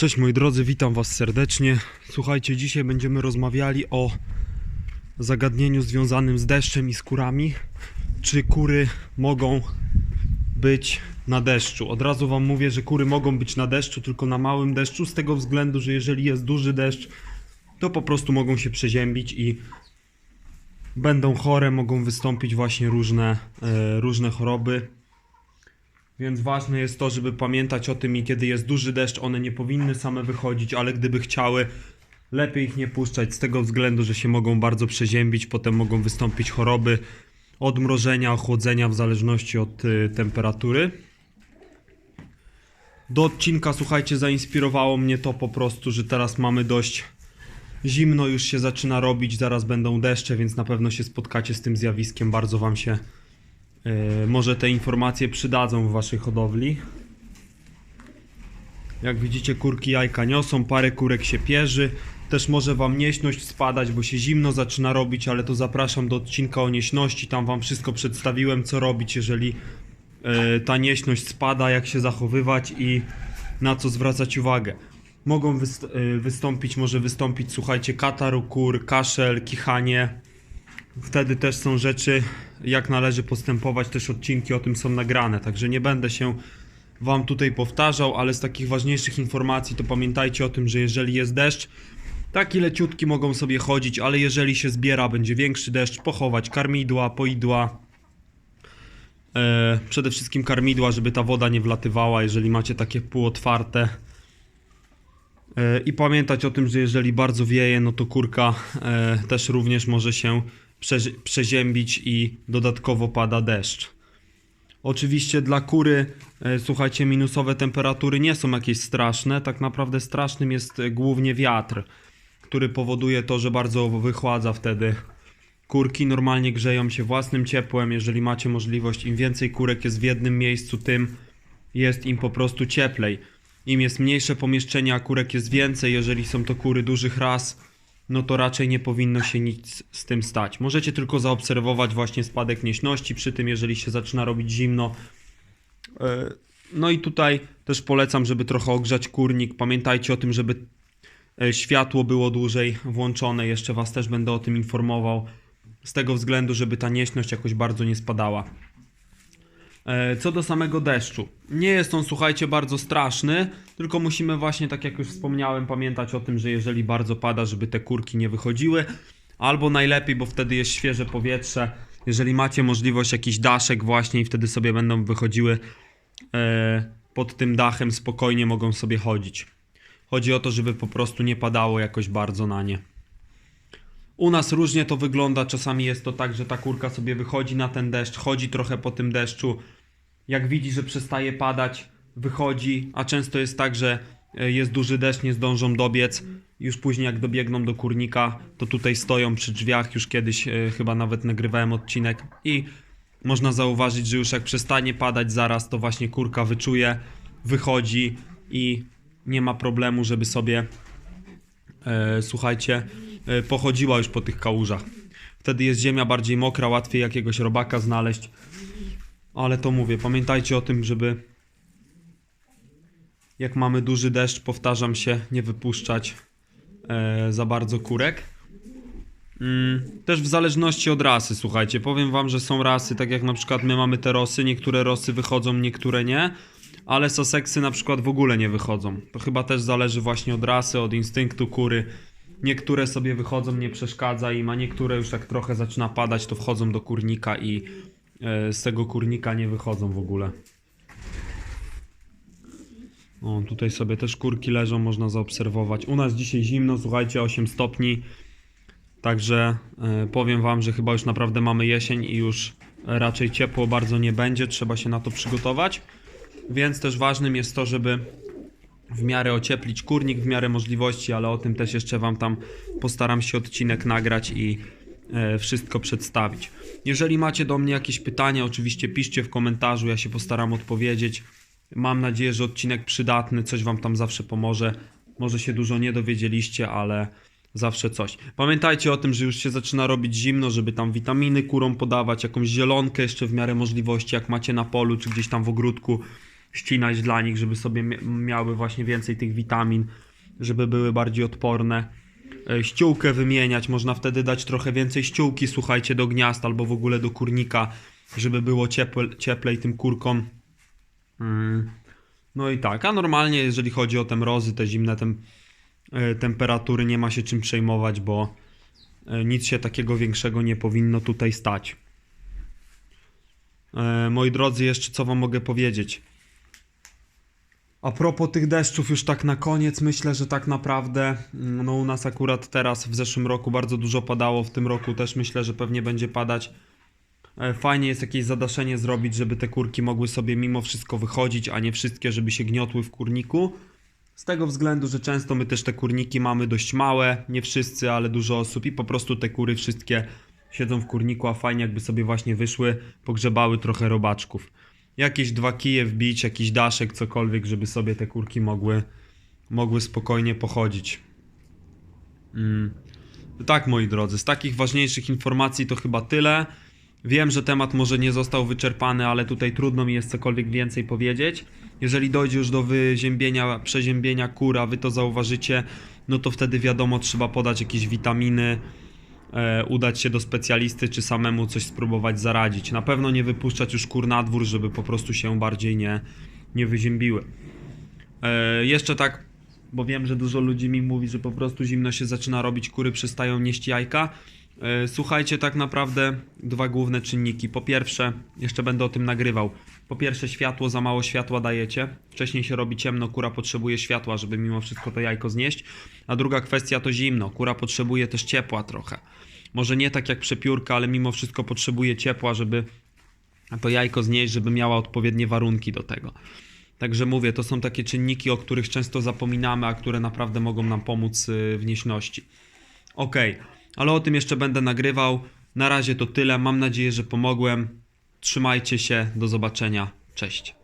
Cześć moi drodzy, witam was serdecznie. Słuchajcie, dzisiaj będziemy rozmawiali o zagadnieniu związanym z deszczem i z kurami. Czy kury mogą być na deszczu? Od razu wam mówię, że kury mogą być na deszczu, tylko na małym deszczu, z tego względu, że jeżeli jest duży deszcz, to po prostu mogą się przeziębić i będą chore, mogą wystąpić właśnie różne, e, różne choroby. Więc ważne jest to, żeby pamiętać o tym i kiedy jest duży deszcz, one nie powinny same wychodzić, ale gdyby chciały, lepiej ich nie puszczać z tego względu, że się mogą bardzo przeziębić, potem mogą wystąpić choroby odmrożenia, ochłodzenia w zależności od y, temperatury. Do odcinka, słuchajcie, zainspirowało mnie to po prostu, że teraz mamy dość zimno, już się zaczyna robić, zaraz będą deszcze, więc na pewno się spotkacie z tym zjawiskiem, bardzo Wam się może te informacje przydadzą w Waszej hodowli. Jak widzicie, kurki jajka niosą, parę kurek się pierzy. Też może wam nieśność spadać, bo się zimno zaczyna robić, ale to zapraszam do odcinka o nieśności. Tam wam wszystko przedstawiłem, co robić, jeżeli e, ta nieśność spada, jak się zachowywać i na co zwracać uwagę. Mogą e, wystąpić, może wystąpić, słuchajcie, katar u kur, kaszel, kichanie. Wtedy też są rzeczy, jak należy postępować, też odcinki o tym są nagrane, także nie będę się Wam tutaj powtarzał, ale z takich ważniejszych informacji to pamiętajcie o tym, że jeżeli jest deszcz, taki leciutki mogą sobie chodzić, ale jeżeli się zbiera, będzie większy deszcz, pochować karmidła, poidła. E, przede wszystkim karmidła, żeby ta woda nie wlatywała, jeżeli macie takie półotwarte. E, I pamiętać o tym, że jeżeli bardzo wieje, no to kurka e, też również może się przeziębić i dodatkowo pada deszcz. Oczywiście dla kury, e, słuchajcie, minusowe temperatury nie są jakieś straszne. Tak naprawdę strasznym jest e, głównie wiatr, który powoduje to, że bardzo wychładza wtedy. Kurki normalnie grzeją się własnym ciepłem. Jeżeli macie możliwość, im więcej kurek jest w jednym miejscu, tym jest im po prostu cieplej. Im jest mniejsze pomieszczenie, a kurek jest więcej, jeżeli są to kury dużych ras, no to raczej nie powinno się nic z tym stać. Możecie tylko zaobserwować właśnie spadek nieśności przy tym, jeżeli się zaczyna robić zimno. E, No i tutaj też polecam, żeby trochę ogrzać kurnik. Pamiętajcie o tym, żeby e, światło było dłużej włączone. Jeszcze Was też będę o tym informował. Z tego względu, żeby ta nieśność jakoś bardzo nie spadała. E, Co do samego deszczu. Nie jest on, słuchajcie, bardzo straszny, tylko musimy właśnie, tak jak już wspomniałem, pamiętać o tym, że jeżeli bardzo pada, żeby te kurki nie wychodziły, albo najlepiej, bo wtedy jest świeże powietrze. Jeżeli macie możliwość, jakiś daszek właśnie i wtedy sobie będą wychodziły e, pod tym dachem, spokojnie mogą sobie chodzić. Chodzi o to, żeby po prostu nie padało jakoś bardzo na nie. U nas różnie to wygląda. Czasami jest to tak, że ta kurka sobie wychodzi na ten deszcz, chodzi trochę po tym deszczu. Jak widzi, że przestaje padać, wychodzi, a często jest tak, że e, jest duży deszcz, nie zdążą dobiec. Już później, jak dobiegną do kurnika, to tutaj stoją przy drzwiach. Już kiedyś e, chyba nawet nagrywałem odcinek i można zauważyć, że już jak przestanie padać zaraz, to właśnie kurka wyczuje, wychodzi i nie ma problemu, żeby sobie słuchajcie, e, pochodziła już po tych kałużach. Wtedy jest ziemia bardziej mokra, łatwiej jakiegoś robaka znaleźć. Ale to mówię, pamiętajcie o tym, żeby jak mamy duży deszcz, powtarzam się, nie wypuszczać e, za bardzo kurek. Mm, też w zależności od rasy, słuchajcie, powiem wam, że są rasy, tak jak na przykład my mamy te rosy, niektóre rosy wychodzą, niektóre nie, ale Sussexy na przykład w ogóle nie wychodzą. To chyba też zależy właśnie od rasy, od instynktu kury. Niektóre sobie wychodzą, nie przeszkadza im, a niektóre już jak trochę zaczyna padać, to wchodzą do kurnika i e, z tego kurnika nie wychodzą w ogóle. O, tutaj sobie też kurki leżą, można zaobserwować. U nas dzisiaj zimno, słuchajcie, 8 stopni. Także e, powiem Wam, że chyba już naprawdę mamy jesień i już raczej ciepło bardzo nie będzie, trzeba się na to przygotować. Więc też ważnym jest to, żeby w miarę ocieplić kurnik, w miarę możliwości, ale o tym też jeszcze Wam tam postaram się odcinek nagrać i e, wszystko przedstawić. Jeżeli macie do mnie jakieś pytania, oczywiście piszcie w komentarzu, ja się postaram odpowiedzieć. Mam nadzieję, że odcinek przydatny, coś Wam tam zawsze pomoże. Może się dużo nie dowiedzieliście, ale zawsze coś. Pamiętajcie o tym, że już się zaczyna robić zimno, żeby tam witaminy kurom podawać, jakąś zielonkę jeszcze w miarę możliwości, jak macie na polu czy gdzieś tam w ogródku. Ścinać dla nich, żeby sobie mia- miały właśnie więcej tych witamin, żeby były bardziej odporne. E, Ściółkę wymieniać, można wtedy dać trochę więcej ściółki, słuchajcie, do gniazd albo w ogóle do kurnika, żeby było ciepłe, cieplej tym kurkom. Mm. No i tak, a normalnie jeżeli chodzi o te mrozy, te zimne tem, e, temperatury, nie ma się czym przejmować, bo e, nic się takiego większego nie powinno tutaj stać. Moi drodzy, jeszcze co wam mogę powiedzieć? A propos tych deszczów, już tak na koniec, myślę, że tak naprawdę, mm, no u nas akurat teraz w zeszłym roku bardzo dużo padało, w tym roku też myślę, że pewnie będzie padać. E, Fajnie jest jakieś zadaszenie zrobić, żeby te kurki mogły sobie mimo wszystko wychodzić, a nie wszystkie, żeby się gniotły w kurniku. Z tego względu, że często my też te kurniki mamy dość małe, nie wszyscy, ale dużo osób i po prostu te kury wszystkie siedzą w kurniku, a fajnie jakby sobie właśnie wyszły, pogrzebały trochę robaczków. Jakieś dwa kije wbić, jakiś daszek, cokolwiek, żeby sobie te kurki mogły, mogły spokojnie pochodzić. Mm. Tak, moi drodzy, z takich ważniejszych informacji to chyba tyle. Wiem, że temat może nie został wyczerpany, ale tutaj trudno mi jest cokolwiek więcej powiedzieć. Jeżeli dojdzie już do wyziębienia, przeziębienia kura, wy to zauważycie, no to wtedy wiadomo, trzeba podać jakieś witaminy, udać się do specjalisty, czy samemu coś spróbować zaradzić. Na pewno nie wypuszczać już kur na dwór, żeby po prostu się bardziej nie, nie wyziębiły. E, jeszcze tak, bo wiem, że dużo ludzi mi mówi, że po prostu zimno się zaczyna robić, kury przestają nieść jajka. E, Słuchajcie, tak naprawdę dwa główne czynniki. Po pierwsze, jeszcze będę o tym nagrywał. Po pierwsze, światło, za mało światła dajecie. Wcześniej się robi ciemno, kura potrzebuje światła, żeby mimo wszystko to jajko znieść. A druga kwestia to zimno. Kura potrzebuje też ciepła trochę. Może nie tak jak przepiórka, ale mimo wszystko potrzebuje ciepła, żeby to jajko znieść, żeby miała odpowiednie warunki do tego. Także mówię, to są takie czynniki, o których często zapominamy, a które naprawdę mogą nam pomóc y, w nieśności. Okej, ale o tym jeszcze będę nagrywał. Na razie to tyle. Mam nadzieję, że pomogłem. Trzymajcie się. Do zobaczenia. Cześć.